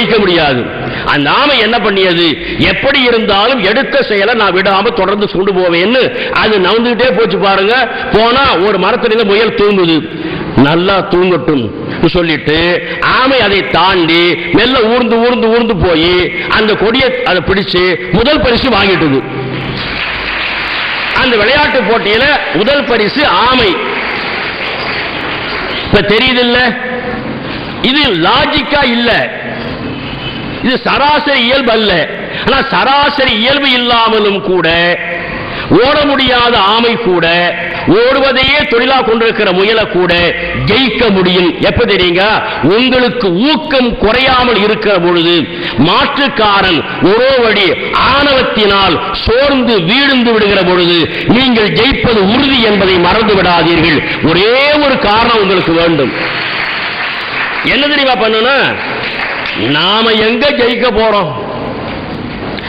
ஜெயிக்க முடியாது. அந்த ஆமை என்ன பண்ணியது? எப்படி இருந்தாலும் எடுத்த செயலை நான் விடாம தொடர்ந்து கொண்டு போவேன்னு அது நவுந்துகிட்டே போச்சு பாருங்க. போனா ஒரு மரத்துல முயல் தூங்குது. நல்லா தூங்கட்டும் சொல்லிட்டு ஆமை அதை தாண்டி மெல்ல ஊர்ந்து ஊர்ந்து ஊர்ந்து போய் அந்த கொடியை அதை பிடிச்சு முதல் பரிசு வாங்கிட்டுது. அந்த விளையாட்டு போட்டியில முதல் பரிசு ஆமை. இப்ப தெரியுது இல்ல? இது லாஜிக்கா இல்லை. இது சராசரி இயல்பு அல்ல. ஆனா சராசரி இயல்பு இல்லாமலும் கூட ஓட முடியாத ஆமை கூட ஓடுவதையே தொழிலா கொண்டிருக்கிற முயலை கூட ஜெயிக்க முடியும். எப்ப தெரியுங்க? உங்களுக்கு ஊக்கம் குறையாமல் இருக்கிற பொழுது மாற்றுக்காரன் ஒரே வழி ஆணவத்தினால் சோர்ந்து வீழ்ந்து விடுகிற பொழுது நீங்கள் ஜெயிப்பது உறுதி என்பதை மறந்து விடாதீர்கள். ஒரே ஒரு காரணம் உங்களுக்கு வேண்டும். என்ன தெரியுமா பண்ணுன்னா நாம எங்க ஜெயிக்க போறோம்?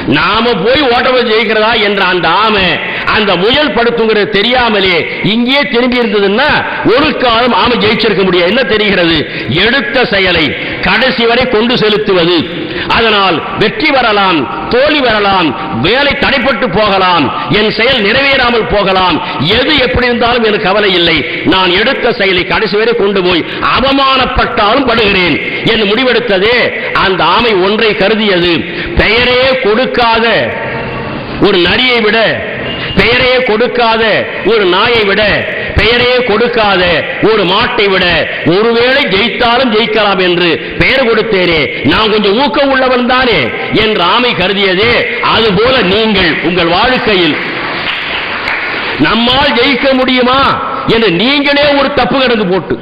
நாம போய் ஓட்டவை ஜெயிக்கிறதா? என்ற அந்த ஆமை அந்த முயல் படுத்துங்கிறது தெரியாமலே இங்கேயே திரும்பி இருந்ததுன்னா ஒரு காலம் ஆமை ஜெயிச்சிருக்க முடியாது. என்ன தெரிகிறது? எடுத்த செயலை கடைசி வரை கொண்டு செலுத்துவது. அதனால் வெற்றி வரலாம் தோல்வி வரலாம் வேலை தடைப்பட்டு போகலாம் என் செயல் நிறைவேறாமல் போகலாம். எது எப்படி இருந்தாலும் எனக்கு கவலை இல்லை. நான் எடுத்த செயலை கடைசி வரை கொண்டு போய் அவமானப்பட்டாலும் படுகிறேன். என்று முடிவெடுத்ததே அந்த ஆமை ஒன்றை கருதியது. பெயரே கொடுக்காத ஒரு நரியை விட பெயரே கொடுக்காத ஒரு நாயை விட பெயரே கொடுக்காத ஒரு மாட்டை விட ஒருவேளை ஜெயித்தாலும் ஜெயிக்கலாம் என்று பெயர் கொடுத்தேனே. நான் கொஞ்சம் ஊக்கம் உள்ளவன் தானே என்று ஆமை கருதியதே. அதுபோல நீங்கள் உங்கள் வாழ்க்கையில் நம்மால் ஜெயிக்க முடியுமா என்று நீங்களே ஒரு தப்பு கடந்து போட்டு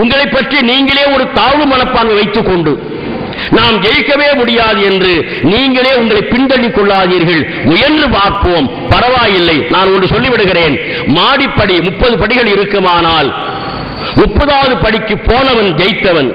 உங்களை பற்றி நீங்களே ஒரு தாழ்வு மனப்பான்மை வைத்துக் கொண்டு நாம் ஜெயிக்கவே முடியாது என்று நீங்களே உங்களை பின்தள்ளிக் கொள்ளாதீர்கள் முயன்று பார்ப்போம். பரவாயில்லை நான் ஒன்று சொல்லிவிடுகிறேன். மாடிப்படி முப்பது படிகள் இருக்குமானால் முப்பதாவது படிக்கு போனவன் ஜெயித்தவன்.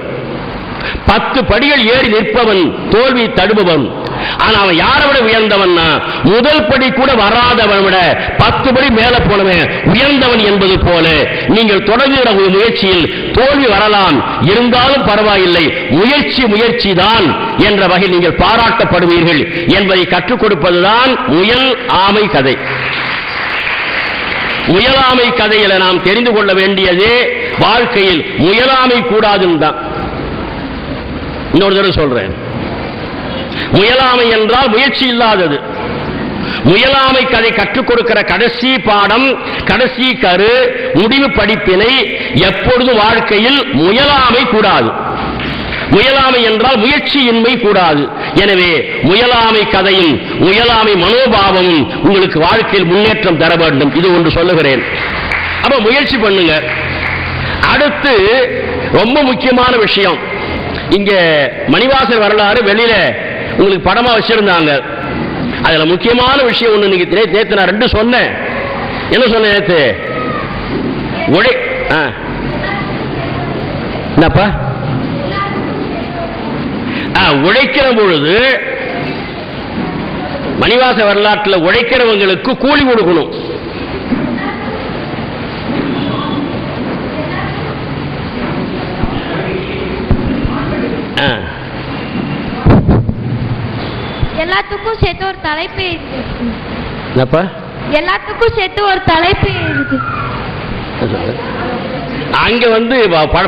பத்து படிகள் ஏறி நிற்பவன் தோல்வி தடுபவன் ஆனா அவன் யாரை விட உயர்ந்தவன்னா? முதல் படி கூட வராதவன் விட பத்து படி மேல போனவன் உயர்ந்தவன் என்பது போல. நீங்கள் தொடங்குகிற ஒரு முயற்சியில் தோல்வி வரலாம். இருந்தாலும் பரவாயில்லை. முயற்சி முயற்சி தான் என்ற வகையில் நீங்கள் பாராட்டப்படுவீர்கள் என்பதை கற்றுக் கொடுப்பதுதான் முயல் ஆமை கதை. முயலாமை கதையில நாம் தெரிந்து கொள்ள வேண்டியதே வாழ்க்கையில் முயலாமை கூடாதுன்னு தான். இன்னொரு தடவை சொல்றேன். முயலாமை என்றால் முயற்சி இல்லாதது. முயலாமை கதை கற்றுக் கொடுக்கிற கடைசி பாடம் கடைசி கரு முடிவு படிப்பினை எப்பொழுதும் வாழ்க்கையில் முயலாமை கூடாது. முயலாமை என்றால் முயற்சியின்மை கூடாது. எனவே முயலாமை கதையும் முயலாமை மனோபாவமும் உங்களுக்கு வாழ்க்கையில் முன்னேற்றம் தர வேண்டும். இது ஒன்று சொல்லுகிறேன். அப்ப முயற்சி பண்ணுங்க. அடுத்து ரொம்ப முக்கியமான விஷயம். இங்க மணிவாசர் வரலாறு வெளியில உங்களுக்கு படமா வச்சிருந்தாங்க. அதுல முக்கியமான விஷயம் ஒண்ணு நீங்க நேத்து நான் ரெண்டு சொன்னேன். என்ன சொன்னேன் நேத்து? உழை ஆ. என்னப்பா? ஆ, உழைக்கிற பொழுது மணிவாச வரலாற்றில் உழைக்கிறவங்களுக்கு கூலி கொடுக்கணும் ஆ. எல்லாத்துக்கும் சேர்த்து ஒரு தலைப்பு என்னப்பா? எல்லாத்துக்கும் சேர்த்து ஒரு தலைப்பு இருக்கு அங்க வந்து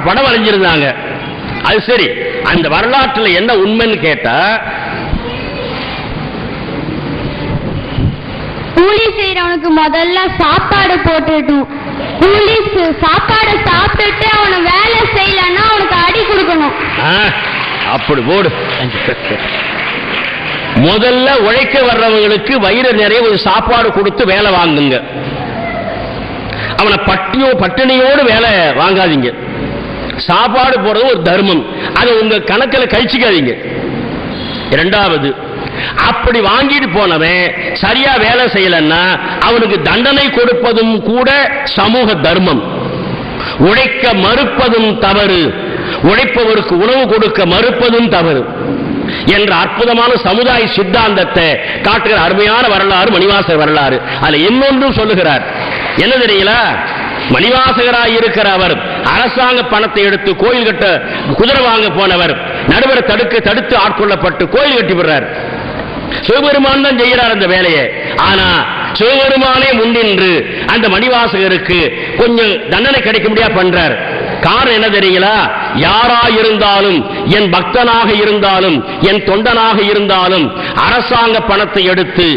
படம் வரைஞ்சிருந்தாங்க. அது சரி. அந்த வரலாற்றுல என்ன உண்மைன்னு கேட்டா கூலி செய்யறவனுக்கு முதல்ல சாப்பாடு போட்டுட்டும். கூலி சாப்பாடை சாப்பிட்டுட்டு அவனை வேலை செய்யலன்னா அவனுக்கு அடி கொடுக்கணும். அப்படி போடு. முதல்ல உழைக்க வர்றவங்களுக்கு வயிறு நிறைய ஒரு சாப்பாடு கொடுத்து வேலை வாங்குங்க. அவனை பட்டியோ பட்டினியோடு வேலை வாங்காதீங்க. சாப்பாடு போறது ஒரு தர்மம். அதை உங்க கணக்கில் கழிச்சுக்காதீங்க. இரண்டாவது அப்படி வாங்கிட்டு போனவன் சரியா வேலை செய்யலன்னா அவனுக்கு தண்டனை கொடுப்பதும் கூட சமூக தர்மம். உழைக்க மறுப்பதும் தவறு. உழைப்பவருக்கு உணவு கொடுக்க மறுப்பதும் தவறு. என்ற அற்புதமான சமுதாய சித்தாந்தத்தை காட்டுகிற அருமையான வரலாறு மணிவாசர் வரலாறு. அதுல இன்னொன்றும் சொல்லுகிறார். என்ன தெரியல மணிவாசகராய் இருக்கிற அவர் அரசாங்க பணத்தை எடுத்து கோயில் கட்ட குதிரை வாங்க போனவர் நடுவர் தடுக்க தடுத்து ஆட்கொள்ளப்பட்டு கோயில் கட்டி விடுறார். சிவபெருமான் தான் செய்கிறார் அந்த வேலையை. ஆனா சிவபெருமானே முன்னின்று அந்த மணிவாசகருக்கு கொஞ்சம் தண்டனை கிடைக்க முடியா பண்றார். காரணம் என்ன தெரியுங்களா? யாரா இருந்தாலும் என் பக்தனாக இருந்தாலும் என் தொண்டனாக இருந்தாலும் அரசாங்க பணத்தை எடுத்து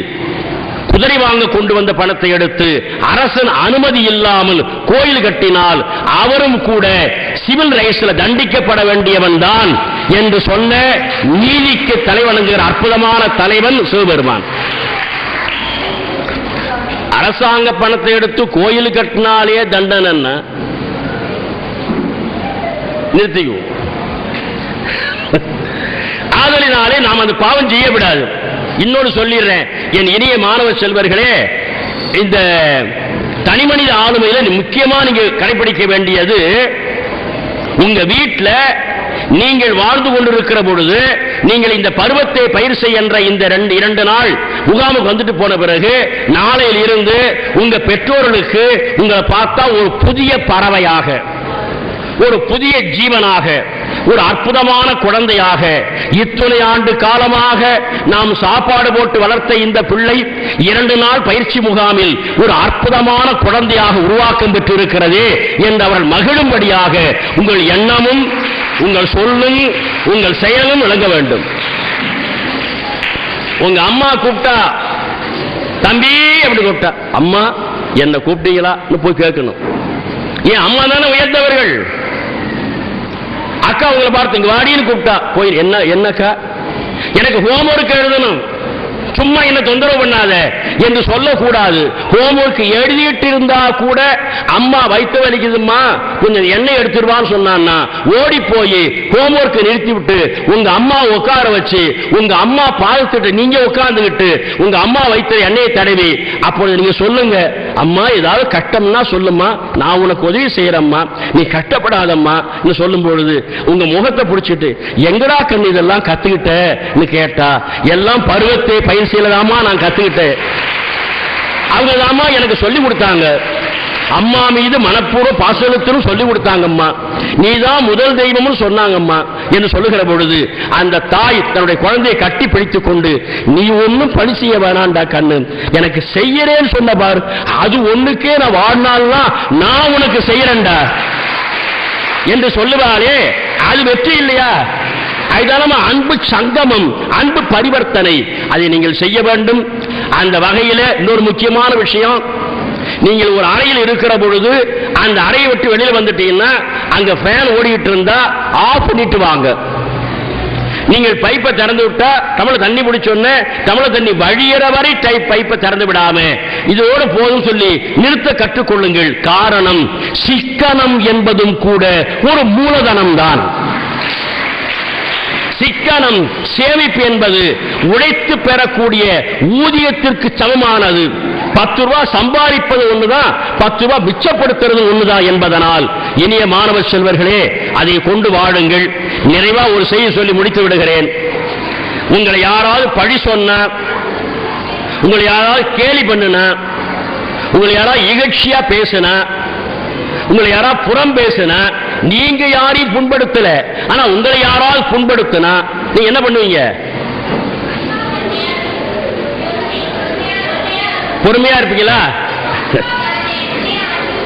குதிரை வாங்க கொண்டு வந்த பணத்தை எடுத்து அரசன் அனுமதி இல்லாமல் கோயில் கட்டினால் அவரும் கூட சிவில் ரைட்ஸ்ல தண்டிக்கப்பட வேண்டியவன் தான் என்று சொன்ன நீதிக்கு தலைவணங்குகிற அற்புதமான தலைவன் சிவபெருமான். அரசாங்க பணத்தை எடுத்து கோயில் கட்டினாலே தண்டனைன்னா நிறுத்திக்குவோம். ஆதலினாலே நாம் அந்த பாவம் செய்ய விடாது இன்னொன்று சொல்லிடுறேன். என் இனிய மாணவ செல்வர்களே இந்த தனிமனித ஆளுமையில முக்கியமா நீங்க கடைபிடிக்க வேண்டியது உங்க வீட்டில் நீங்கள் வாழ்ந்து கொண்டிருக்கிற பொழுது நீங்கள் இந்த பருவத்தை பயிர் செய்கின்ற இந்த ரெண்டு இரண்டு நாள் முகாமுக்கு வந்துட்டு போன பிறகு நாளையில் இருந்து உங்க பெற்றோர்களுக்கு உங்களை பார்த்தா ஒரு புதிய பறவையாக ஒரு புதிய ஜீவனாக ஒரு அற்புதமான குழந்தையாக இத்துணை ஆண்டு காலமாக நாம் சாப்பாடு போட்டு வளர்த்த இந்த பிள்ளை இரண்டு நாள் பயிற்சி முகாமில் ஒரு அற்புதமான குழந்தையாக உருவாக்கம் பெற்றிருக்கிறது என்று அவர்கள் மகிழும்படியாக உங்கள் எண்ணமும் உங்கள் சொல்லும் உங்கள் செயலும் விளங்க வேண்டும். உங்க அம்மா கூப்பிட்டா தம்பி அப்படி கூப்பிட்டா அம்மா என்ன கூப்பிட்டீங்களா? போய் கேட்கணும். ஏன் அம்மா தானே உயர்ந்தவர்கள். அக்கா உங்களை பார்த்து இங்க வாடின்னு கூப்பிட்டா. போய் என்ன என்னக்கா? எனக்கு ஹோம் ஒர்க் எழுதணும். சும்மா என்ன தொந்தரவு பண்ணாத. என்று சொல்லக்கூடாது. ஹோம்ஒர்க் எழுதிட்டு இருந்தா கூட அம்மா வைத்து வலிக்குதும்மா. கொஞ்சம் எண்ணெய் எடுத்துருவான்னு சொன்னான்னா ஓடி போய் ஹோம்ஒர்க் நிறுத்தி விட்டு உங்க அம்மா உட்கார வச்சு உங்க அம்மா பாதத்திட்டு நீங்க உட்கார்ந்துகிட்டு உங்க அம்மா வைத்த எண்ணெயை தடவி அப்பொழுது நீங்க சொல்லுங்க. அம்மா ஏதாவது கஷ்டம்னா சொல்லுமா நான் உனக்கு உதவி செய்யறம்மா. நீ கஷ்டப்படாதம்மா சொல்லும் பொழுது உங்க முகத்தை பிடிச்சிட்டு எங்கடா கண்ணு இதெல்லாம் கத்துக்கிட்டேன்னு கேட்டா எல்லாம் பருவத்தை பயிர் செய்யலாமா நான் கத்துக்கிட்டேன். அவங்க எனக்கு சொல்லி கொடுத்தாங்க. அம்மா மீது மனப்பூர்வ பாசனத்திலும் சொல்லி கொடுத்தாங்கம்மா. நீதான் முதல் தெய்வம்னு சொன்னாங்கம்மா என்று சொல்லுகிற பொழுது அந்த தாய் தன்னுடைய குழந்தையை கட்டி பிடித்துக் கொண்டு நீ ஒன்றும் பணி செய்ய வேணாண்டா கண்ணு. எனக்கு செய்யறேன்னு சொன்ன பார். அது ஒண்ணுக்கே நான் வாழ்நாள்னா நான் உனக்கு செய்யறேன்டா. என்று சொல்லுவாளே அது வெற்றி இல்லையா? அதுதான் அன்பு சங்கமம் அன்பு பரிவர்த்தனை. அதை நீங்கள் செய்ய வேண்டும். அந்த வகையில் இன்னொரு முக்கியமான விஷயம் நீங்கள் ஒரு அறையில் இருக்கிற பொழுது அந்த அறையை விட்டு வெளியில வந்துட்டீங்கன்னா அங்க ஃபேன் ஓடிட்டு இருந்தா ஆஃப் பண்ணிட்டு வாங்க நீங்கள் பைப்பை திறந்து விட்டா தமிழ தண்ணி பிடிச்சோன்னு தமிழ தண்ணி வழியிற வரை டைப் பைப்பை திறந்து விடாம இதோடு போதும் சொல்லி நிறுத்த கற்றுக்கொள்ளுங்கள். காரணம் சிக்கனம் என்பதும் கூட ஒரு மூலதனம் தான் சிக்கனம் சேமிப்பு என்பது உழைத்து பெறக்கூடிய ஊதியத்திற்கு சமமானது. பத்து ரூபாய் சம்பாதிப்பது ஒண்ணுதான் பத்து ரூபாய் மிச்சப்படுத்துறது ஒண்ணுதான் என்பதனால் இனிய மாணவ செல்வர்களே அதை கொண்டு வாழுங்கள். நிறைவா ஒரு செய்தி சொல்லி முடித்து விடுகிறேன். உங்களை யாராவது பழி சொன்ன உங்களை யாராவது கேலி பண்ணுன உங்களை யாராவது இகழ்ச்சியா பேசுன உங்களை யாராவது புறம் பேசுன நீங்க யாரையும் புண்படுத்தல. ஆனா உங்களை யாராவது புண்படுத்தினா நீங்க என்ன பண்ணுவீங்க? பொறுமையா இருப்பீங்களா?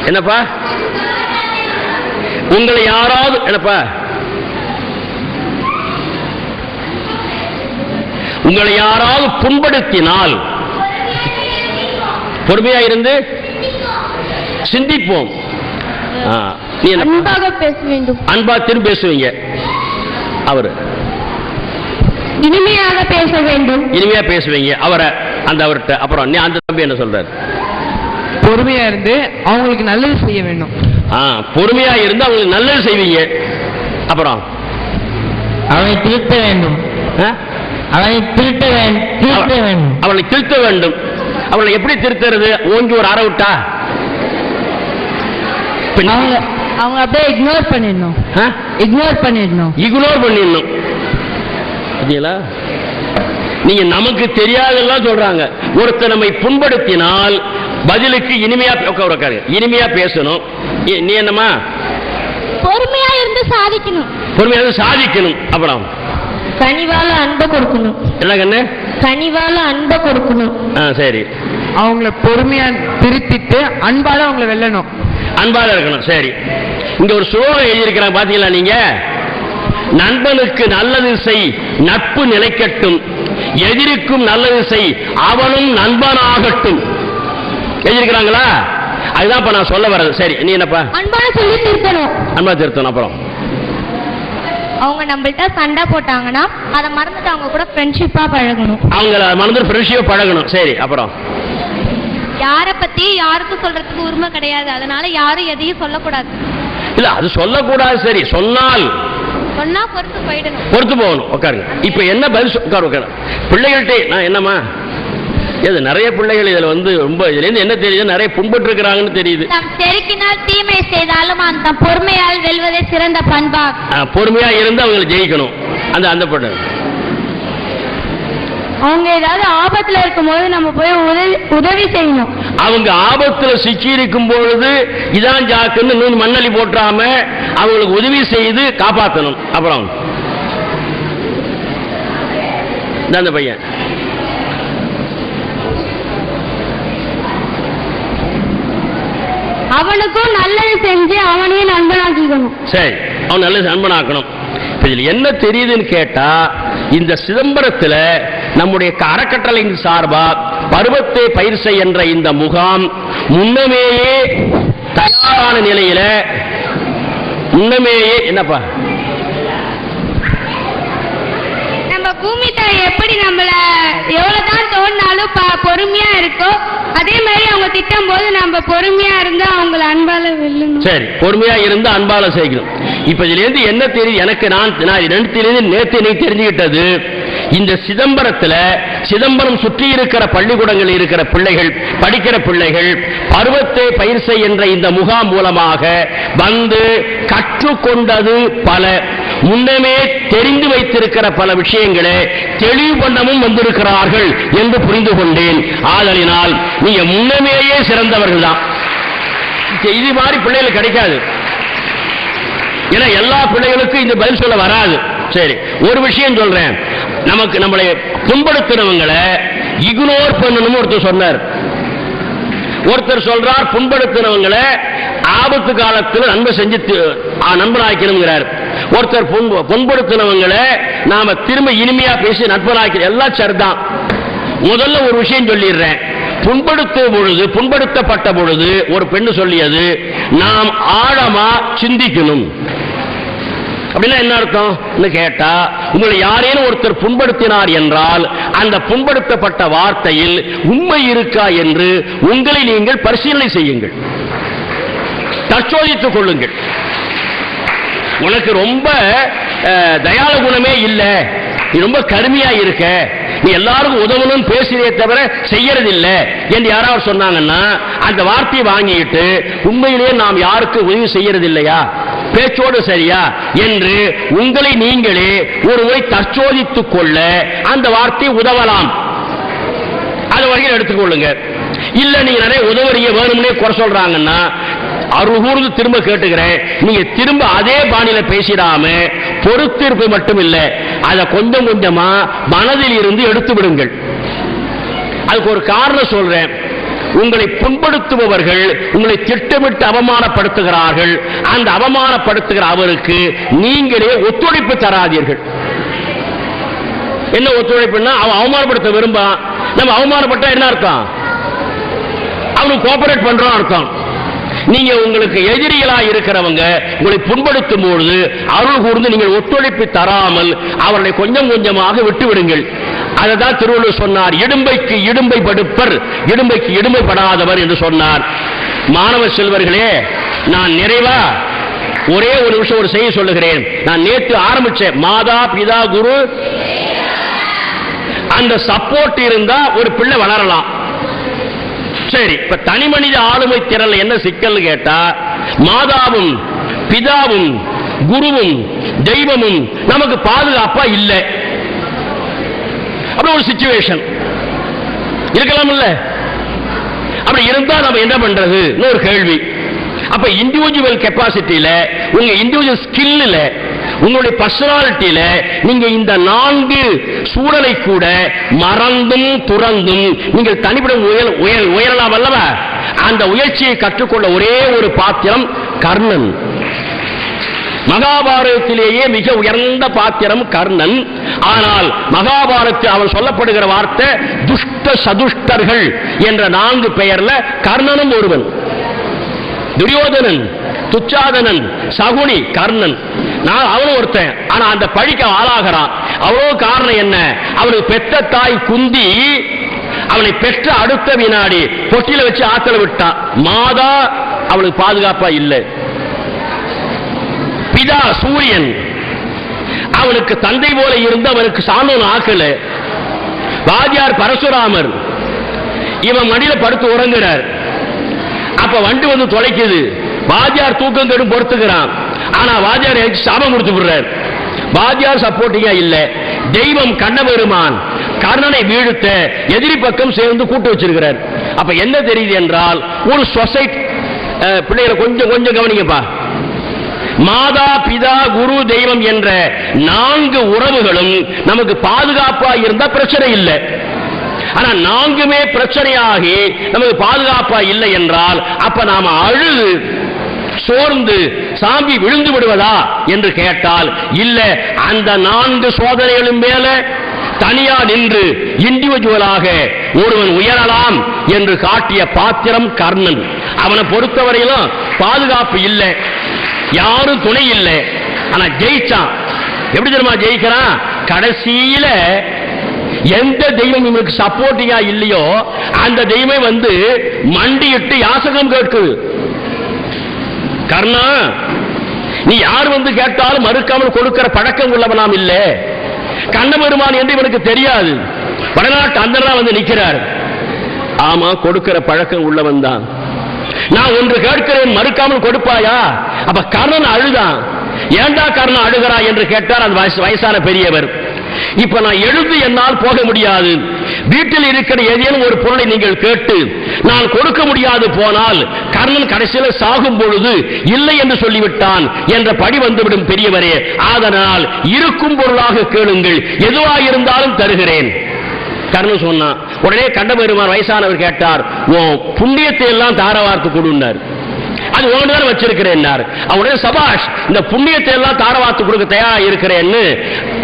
என்னப்பா? உங்களை யாராவது என்னப்பா? உங்களை யாராவது புண்படுத்தினால் பொறுமையா இருந்து சிந்திப்போம். அன்பாக பேச வேண்டும். அன்பா திரும்பி பேசுவீங்க. அவரு. இனிமையாக பேச வேண்டும். இனிமையா பேசுவீங்க. அவரை அந்த அவர்கிட்ட அப்புறம் நீ அந்த தம்பி என்ன சொல்றாரு? பொறுமையா இருந்து அவங்களுக்கு நல்லது செய்ய வேண்டும். ஆ பொறுமையா இருந்து அவங்களுக்கு நல்லது செய்வீங்க. அப்புறம்? அவனை திருத்த வேண்டும்? அவனை திருத்த வேண்டும். அவளை திருத்த வேண்டும். அவளை எப்படி திருத்துறது? ஓங்கி ஒரு அற விட்டா? அவங்க அப்படியே இக்னோர் பண்ணிடணும்? இக்னோர் பண்ணிடணும். இக்னோர் பண்ணிடணும். பாத்தீங்களா? நீங்க நமக்கு தெரியாதெல்லாம் சொல்றாங்க. ஒருத்தர் நம்மை புண்படுத்தினால் பதிலுக்கு இனிமையா உட்காரு உட்காரு. இனிமையா பேசணும். நீ என்னம்மா? பொறுமையா இருந்து சாதிக்கணும். பொறுமையாக சாதிக்கணும். அப்புறம்? கனிவால அன்பை கொடுக்கணும். என்ன கண்ணு? கனிவால அன்பை கொடுக்கணும். ஆ சரி. அவங்கள பொறுமையா திருத்திட்டு அன்பால அவங்கள வெல்லணும். அன்பாக இருக்கணும். சரி. இங்க ஒரு ஸ்லோகம் எழுதியிருக்கிறாங்க பாத்தீங்களா நீங்க? நண்பனுக்கு நல்லது செய் நட்பு நிலைக்கட்டும். எதிரிக்கும் நல்லது செய் அவனும் நண்பனாகட்டும். எழுதியிருக்கிறாங்களா? அதுதான் இப்ப நான் சொல்ல வர்றது. சரி நீ என்னப்பா? அன்பான சொல்லி திருத்தணும் அன்பா திருத்தணும் அப்புறம். அவங்க நம்மள்ட்ட சண்டை போட்டாங்கன்னா அதை மறந்துட்டு அவங்க கூட ஃப்ரெண்ட்ஷிப்பா பழகணும். அவங்கள மனதில் ஃப்ரெண்ட்ஷிப் பழகணும். சரி அப்புறம். யாரை பத்தி யாருக்கும் சொல்றதுக்கு உரிமை கிடையாது. அதனால யாரும் எதையும் சொல்லக்கூடாது. இல்ல அது சொல்லக்கூடாது. சரி சொன்னால் சொன்னா பொறுத்து போயிடணும். பொறுத்து போகணும். உட்காருங்க இப்ப என்ன பதில் உட்காரு உட்காரு பிள்ளைகள்கிட்ட நான் என்னம்மா? இது நிறைய பிள்ளைகள் இதுல வந்து ரொம்ப இதுல இருந்து என்ன தெரியுது? நிறைய புண்பட்டு இருக்கிறாங்கன்னு தெரியுது செருக்கினால் தீமை செய்தாலும் அந்த பொறுமையால் வெல்வதே சிறந்த பண்பா பொறுமையா இருந்து அவங்களை ஜெயிக்கணும். அந்த அந்த பொண்ணு. அவங்க ஏதாவது ஆபத்துல இருக்கும்போது நம்ம போய் உதவி உதவி செய்யணும். அவங்க ஆபத்துல சிக்கி இருக்கும் பொழுது இதான் ஜாக்குன்னு இன்னும் மண்ணலி போட்டாம அவங்களுக்கு உதவி செய்து காப்பாற்றணும் அப்புறம். அந்த பையன். அவனுக்கும் நல்லது செஞ்சு அவனையும் நண்பனாக்கிக்கணும். சரி அவன் நல்ல நண்பனாக்கணும். இதுல என்ன தெரியுதுன்னு கேட்டா இந்த சிதம்பரத்துல நம்முடைய அறக்கட்டளையின் சார்பா பருவத்தை பயிர் செய் என்ற இந்த முகாம் முன்னமேயே தயாரான நிலையில முன்னமேயே என்னப்பா? நம்ம பூமி தாய் எப்படி நம்மள எவ்வளவுதான் தோணினாலும் பொறுமையா இருக்கோ அதே மாதிரி அவங்க திட்டம் போது நம்ம பொறுமையா இருந்து அவங்கள அன்பால வெல்லணும் சரி பொறுமையா இருந்து அன்பால செய்யணும் இப்ப இதுல இருந்து என்ன தெரியுது? எனக்கு நான் நான் இது ரெண்டுத்திலிருந்து நேத்து நீ தெரிஞ்சுக்கிட்டது. இந்த சிதம்பரத்துல சிதம்பரம் சுற்றி இருக்கிற பள்ளிக்கூடங்கள் இருக்கிற பிள்ளைகள் படிக்கிற பிள்ளைகள் பருவத்தை பயிர் என்ற இந்த முகாம் மூலமாக வந்து கற்றுக்கொண்டது பல. முன்னமே தெரிந்து வைத்திருக்கிற பல விஷயங்களை தெளிவு பண்ணமும் வந்திருக்கிறார்கள் என்று புரிந்து கொண்டேன். ஆதலினால் நீங்க முன்னமேயே சிறந்தவர்கள் தான். இது மாதிரி பிள்ளைகளுக்கு கிடைக்காது. ஏன்னா எல்லா பிள்ளைகளுக்கும் இந்த பதில் சொல்ல வராது. சரி ஒரு விஷயம் சொல்றேன். நமக்கு நம்மளை புண்படுத்தினவங்களை இக்னோர் பண்ணணும் ஒருத்தர் சொன்னார். ஒருத்தர் சொல்றார் புண்படுத்தினவங்களை ஆபத்து காலத்தில் நன்மை செஞ்சு நண்பனாக்கணுங்கிறார் ஒருத்தர் புண்படுத்தினவங்களை நாம திரும்ப இனிமையா பேசி நட்பனாக்கி எல்லாம் சரிதான். முதல்ல ஒரு விஷயம் சொல்லிடுறேன். புண்படுத்தும் பொழுது புண்படுத்தப்பட்ட பொழுது ஒரு பெண்ணு சொல்லியது நாம் ஆழமா சிந்திக்கணும். அப்படின்னா என்ன அர்த்தம்? கேட்டா உங்களை யாரேனும் ஒருத்தர் புண்படுத்தினார் என்றால் அந்த புண்படுத்தப்பட்ட வார்த்தையில் உண்மை இருக்கா என்று உங்களை நீங்கள் பரிசீலனை செய்யுங்கள். தற்சோதித்துக் கொள்ளுங்கள். உனக்கு ரொம்ப அஹ், குணமே இல்லை. நீ ரொம்ப கருமையா இருக்க. நீ எல்லாருக்கும் உதவணும் பேசுறதே தவிர செய்யறது என்று யாராவது சொன்னாங்கன்னா அந்த வார்த்தையை வாங்கிட்டு உண்மையிலேயே நாம் யாருக்கு உதவி செய்யறது இல்லையா பேச்சோடு சரியா? என்று உங்களை நீங்களே ஒருவரை தற்சோதித்துக் கொள்ள அந்த வார்த்தை உதவலாம். அது வரைக்கும் எடுத்துக்கொள்ளுங்க இல்ல நீங்க நிறைய உதவுறீங்க வேணும்னே குறை சொல்றாங்கன்னா அருகூர்ந்து திரும்ப கேட்டுக்கிறேன். நீங்க திரும்ப அதே பாணியில பேசிடாம பொறுத்திருப்பு மட்டும் இல்ல அதை கொஞ்சம் கொஞ்சமா மனதில் இருந்து எடுத்து விடுங்கள் அதுக்கு ஒரு காரணம் சொல்றேன். உங்களை புண்படுத்துபவர்கள் உங்களை திட்டமிட்டு அவமானப்படுத்துகிறார்கள். அந்த அவமானப்படுத்துகிற அவருக்கு நீங்களே ஒத்துழைப்பு தராதீர்கள். என்ன ஒத்துழைப்புன்னா அவன் அவமானப்படுத்த விரும்பான் நம்ம அவமானப்பட்டா என்ன அர்த்தம்? அவனுக்கு கோஆபரேட் பண்றோம் அர்த்தம். நீங்க உங்களுக்கு எதிரிகளா இருக்கிறவங்க உங்களை புண்படுத்தும் பொழுது அருள் கூர்ந்து நீங்கள் ஒத்துழைப்பு தராமல் அவர்களை கொஞ்சம் கொஞ்சமாக விட்டு விடுங்கள் அதை தான் திருவள்ளுவர் சொன்னார். இடும்பைக்கு இடும்பை படுப்பர் இடும்பைக்கு இடும்பை படாதவர் என்று சொன்னார். மாணவ செல்வர்களே நான் நிறைவா ஒரே ஒரு நிமிஷம் ஒரு செய்தி சொல்லுகிறேன். நான் நேற்று ஆரம்பிச்சேன். மாதா பிதா குரு அந்த சப்போர்ட் இருந்தா ஒரு பிள்ளை வளரலாம். சரி இப்ப தனி மனித ஆளுமை திறல் என்ன சிக்கல் கேட்டா மாதாவும் பிதாவும் குருவும் தெய்வமும் நமக்கு பாதுகாப்பா இல்லை. அப்படி ஒரு சுச்சுவேஷன் இருக்கலாம் இல்ல அப்படி இருந்தா நம்ம என்ன பண்றது? ஒரு கேள்வி. அப்ப இண்டிவிஜுவல் கெப்பாசிட்டியில உங்க இண்டிவிஜுவல் ஸ்கில்ல உங்களுடைய பர்சனாலிட்டியில நீங்க இந்த நான்கு சூழலை கூட மறந்தும் துறந்தும் நீங்கள் தனிப்பட உயர் உயர் உயரலாம் அல்லவா? அந்த உயர்ச்சியை கற்றுக்கொள்ள ஒரே ஒரு பாத்திரம் கர்ணன். மகாபாரதத்திலேயே மிக உயர்ந்த பாத்திரம் கர்ணன். ஆனால் மகாபாரத்தில் அவன் சொல்லப்படுகிற வார்த்தை துஷ்ட சதுஷ்டர்கள் என்ற நான்கு பெயர்ல கர்ணனும் ஒருவன். துரியோதனன் துச்சாதனன் சகுனி கர்ணன். நான் அவனும் ஒருத்தன். ஆனா அந்த பழிக்க ஆளாகிறான். அவ்வளோ காரணம் என்ன? அவனுக்கு பெத்த தாய் குந்தி அவனை பெற்ற அடுத்த வினாடி பொட்டில வச்சு ஆத்தல விட்டான். மாதா அவளுக்கு பாதுகாப்பா இல்லை. பிதா சூரியன். அவனுக்கு தந்தை போல இருந்து அவனுக்கு சாணம் ஆக்கல வாத்தியார் பரசுராமர். இவன் மடியில படுத்து உறங்குறார். அப்ப வண்டி வந்து தொலைக்குது. வாத்தியார் தூக்கம் கெடும் பொறுத்துக்கிறான். ஆனா வாத்தியார் எனக்கு சாபம் கொடுத்து விடுறார்? வாத்தியார் சப்போர்ட்டிங்கா இல்ல. தெய்வம் கண்ணபெருமான் கர்ணனை வீழ்த்த எதிரி பக்கம் சேர்ந்து கூட்டு வச்சிருக்கிறார். அப்ப என்ன தெரியுது என்றால் ஒரு சொசைட்டி பிள்ளைகளை கொஞ்சம் கொஞ்சம் கவனிங்கப்பா. மாதா பிதா குரு தெய்வம் என்ற நான்கு உறவுகளும் நமக்கு பாதுகாப்பா இருந்தா பிரச்சனை இல்லை. ஆனா நான்குமே பிரச்சனையாகி நமக்கு பாதுகாப்பா இல்லை என்றால் அப்ப நாம அழுது சோர்ந்து சாம்பி விழுந்து விடுவதா என்று கேட்டால் இல்ல அந்த நான்கு சோதனைகளும் மேல தனியா நின்று இண்டிவிஜுவலாக ஒருவன் உயரலாம் என்று காட்டிய பாத்திரம் கர்ணன். அவனை பொறுத்தவரையிலும் பாதுகாப்பு இல்லை. யாரும் துணை இல்லை. ஆனா ஜெயிச்சான். எப்படி தெரியுமா ஜெயிக்கிறான்? கடைசியில எந்த தெய்வம் இவனுக்கு சப்போர்ட்டிங்கா இல்லையோ அந்த தெய்வம் வந்து மண்டியிட்டு யாசகம் கேட்குது. கர்ணா நீ யார் வந்து கேட்டாலும் மறுக்காமல் கொடுக்கிற பழக்கம் உள்ளவனாம் இல்ல. கண்ணபெருமான் என்று இவனுக்கு தெரியாது. வடநாட்டு அந்தரா வந்து நிற்கிறார். ஆமா கொடுக்கிற பழக்கம் உள்ளவன் தான் நான் ஒன்று கேட்கிறேன் மறுக்காமல் கொடுப்பாயா? அப்ப கர்ணன் அழுதான். ஏண்டா கர்ணன் அழுகிறா என்று கேட்டார் அந்த வயசு- வயசான பெரியவர். இப்ப நான் எழுந்து என்னால் போக முடியாது. வீட்டில் இருக்கிற ஏதேனும் ஒரு பொருளை நீங்கள் கேட்டு நான் கொடுக்க முடியாது போனால் கர்ணன் கடைசியில் சாகும் பொழுது இல்லை என்று சொல்லிவிட்டான் என்ற படி வந்துவிடும் பெரியவரே. ஆதனால் இருக்கும் பொருளாக கேளுங்கள் எதுவாயிருந்தாலும் தருகிறேன். கர்ணன் சொன்னான் உடனே கண்டபெருமான் வயசானவர் கேட்டார் ஓ புண்ணியத்தை எல்லாம் தாரவார்த்து கொடுன்னார். அது உங்கள்ட்ட வச்சிருக்கிறேன் வச்சிருக்கிறேன்னார் அவருடைய சபாஷ் இந்த புண்ணியத்தை எல்லாம் தாரவாத்து கொடுக்க தயாரா இருக்கிறேன்னு.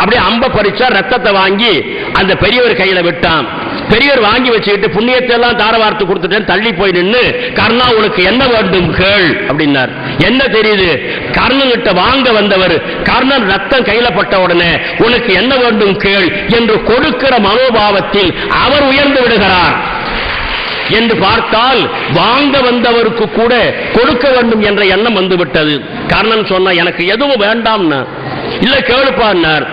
அப்படியே அம்ப பறிச்சா ரத்தத்தை வாங்கி அந்த பெரியவர் கையில விட்டான். பெரியவர் வாங்கி வச்சுக்கிட்டு புண்ணியத்தை எல்லாம் தாரவார்த்து கொடுத்துட்டேன் தள்ளி போய் நின்னு கர்ணா உனக்கு என்ன வேண்டும்? கேள் அப்படின்னார். என்ன தெரியுது? கர்ணன் கிட்ட வாங்க வந்தவர் கர்ணன் ரத்தம் கையில பட்ட உடனே உனக்கு என்ன வேண்டும்? கேள் என்று கொடுக்கிற மனோபாவத்தில் அவர் உயர்ந்து விடுகிறார். என்று பார்த்தால் வாங்க வந்தவருக்கு கூட கொடுக்க வேண்டும் என்ற எண்ணம் வந்துவிட்டது. கர்ணன் சொன்ன எனக்கு எதுவும் வேண்டாம்னா இல்ல கேளுப்பான்னார்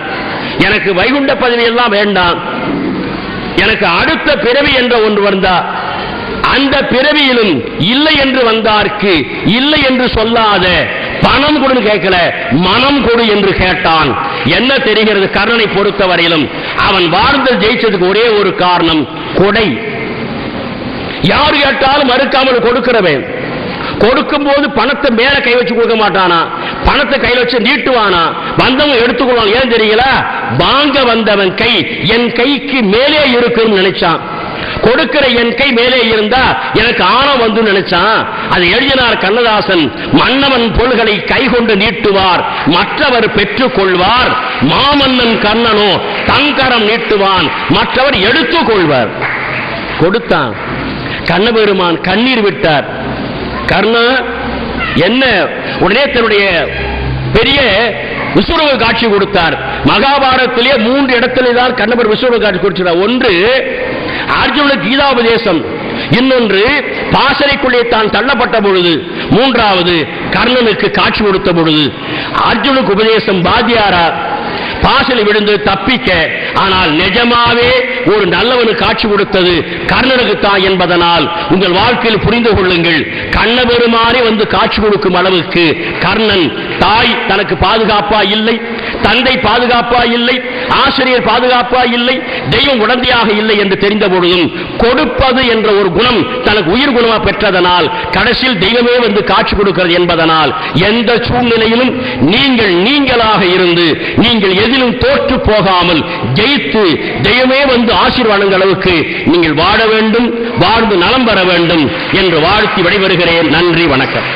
எனக்கு வைகுண்ட பதவி எல்லாம் வேண்டாம். எனக்கு அடுத்த பிறவி என்ற ஒன்று வந்தா அந்த பிறவியிலும் இல்லை என்று வந்தார்க்கு இல்லை என்று சொல்லாத பணம் கொடுன்னு கேட்கல மனம் கொடு என்று கேட்டான். என்ன தெரிகிறது? கர்ணனை பொறுத்தவரையிலும் அவன் வாழ்ந்து ஜெயிச்சதுக்கு ஒரே ஒரு காரணம் கொடை. யார் கேட்டாலும் மறுக்காமல் கொடுக்கிறவன். கொடுக்கும் போது பணத்தை மேல கை வச்சு கொடுக்க மாட்டானா? பணத்தை கையில வச்சு நீட்டுவானா? வந்தவங்க எடுத்துக்கொள்வான். ஏன் தெரியல வாங்க வந்தவன் கை என் கைக்கு மேலே இருக்குன்னு நினைச்சான். கொடுக்கிற என் கை மேலே இருந்தா எனக்கு ஆணம் வந்து நினைச்சான். அது எழுதினார் கண்ணதாசன் மன்னவன் பொருள்களை கை கொண்டு நீட்டுவார் மற்றவர் பெற்றுக் கொள்வார் மாமன்னன் கண்ணனோ தங்கரம் நீட்டுவான் மற்றவர் எடுத்துக் கொள்வார் கொடுத்தான். கண்ணபெருமான் கண்ணீர் விட்டார். கர்ணா என்ன? உடனே தன்னுடைய பெரிய விஸ்வரூப காட்சி கொடுத்தார். மகாபாரதத்திலே மூன்று இடத்திலே தான் கண்ணபர் விஸ்வரூப காட்சி கொடுத்தார் ஒன்று அர்ஜுனுக்கு கீதாபதேசம். இன்னொன்று பாசறைக்குள்ளே தான் தள்ளப்பட்ட பொழுது. மூன்றாவது கர்ணனுக்கு காட்சி கொடுத்த பொழுது. அர்ஜுனுக்கு உபதேசம் பாத்தியாரா? பாசலை விழுந்து தப்பிக்க. ஆனால் நிஜமாவே ஒரு நல்லவனுக்கு காட்சி கொடுத்தது கர்ணனுக்கு தான் என்பதனால் உங்கள் வாழ்க்கையில் புரிந்து கொள்ளுங்கள். கண்ணபெருமானே வந்து காட்சி கொடுக்கும் அளவுக்கு கர்ணன் தாய் தனக்கு பாதுகாப்பா இல்லை தந்தை பாதுகாப்பா இல்லை ஆசிரியர் பாதுகாப்பா இல்லை தெய்வம் உடந்தையாக இல்லை என்று தெரிந்த பொழுதும் கொடுப்பது என்ற ஒரு குணம் தனக்கு உயிர் குணமா பெற்றதனால் கடைசியில் தெய்வமே வந்து காட்சி கொடுக்கிறது என்பதனால் எந்த சூழ்நிலையிலும் நீங்கள் நீங்களாக இருந்து நீங்கள் எதிலும் தோற்று போகாமல் ஜெயித்து ஜெயமே வந்து ஆசீர்வாதங்கள் அளவுக்கு நீங்கள் வாழ வேண்டும் வாழ்ந்து நலம் பெற வேண்டும் என்று வாழ்த்தி விடைபெறுகிறேன். நன்றி வணக்கம்.